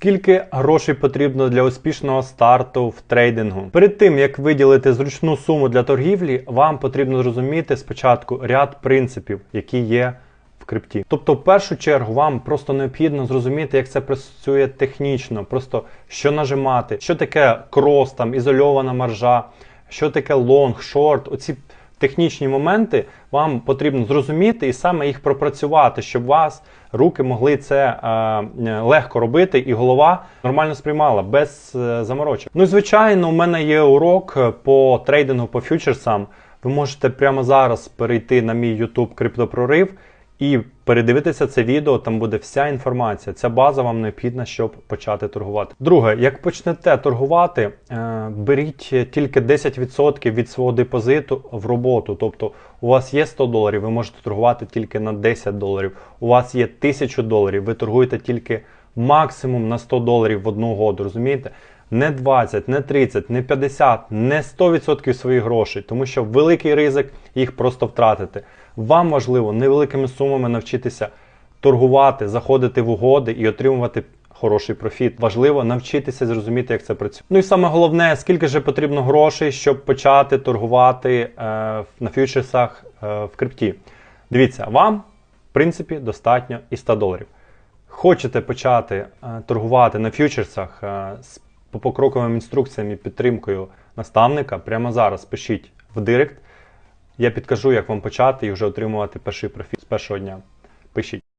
Скільки грошей потрібно для успішного старту в трейдингу? Перед тим як виділити зручну суму для торгівлі, вам потрібно зрозуміти спочатку ряд принципів, які є в крипті. Тобто, в першу чергу, вам просто необхідно зрозуміти, як це працює технічно, просто що нажимати, що таке крос, там ізольована маржа, що таке лонг, шорт. Оці технічні моменти вам потрібно зрозуміти і саме їх пропрацювати, щоб вас руки могли це е, легко робити, і голова нормально сприймала без е, заморочок. Ну звичайно, у мене є урок е, по трейдингу по фьючерсам. Ви можете прямо зараз перейти на мій YouTube криптопрорив і передивитися це відео, там буде вся інформація. Ця база вам необхідна, щоб почати торгувати. Друге, як почнете торгувати, е, беріть тільки 10% від свого депозиту в роботу. Тобто у вас є 100 доларів, ви можете торгувати тільки на 10 доларів. У вас є 1000 доларів, ви торгуєте тільки максимум на 100 доларів в одну году, розумієте? Не 20, не 30, не 50, не 100% своїх грошей, тому що великий ризик їх просто втратити. Вам важливо невеликими сумами навчитися торгувати, заходити в угоди і отримувати хороший профіт. Важливо навчитися зрозуміти, як це працює. Ну і саме головне, скільки же потрібно грошей, щоб почати торгувати е, на фьючерсах е, в крипті. Дивіться, вам, в принципі, достатньо і 100 доларів. Хочете почати е, торгувати на фьючерсах е, з по покроковим інструкціям і підтримкою наставника, прямо зараз пишіть в директ. Я підкажу, як вам почати і вже отримувати перший профіт з першого дня. Пишіть.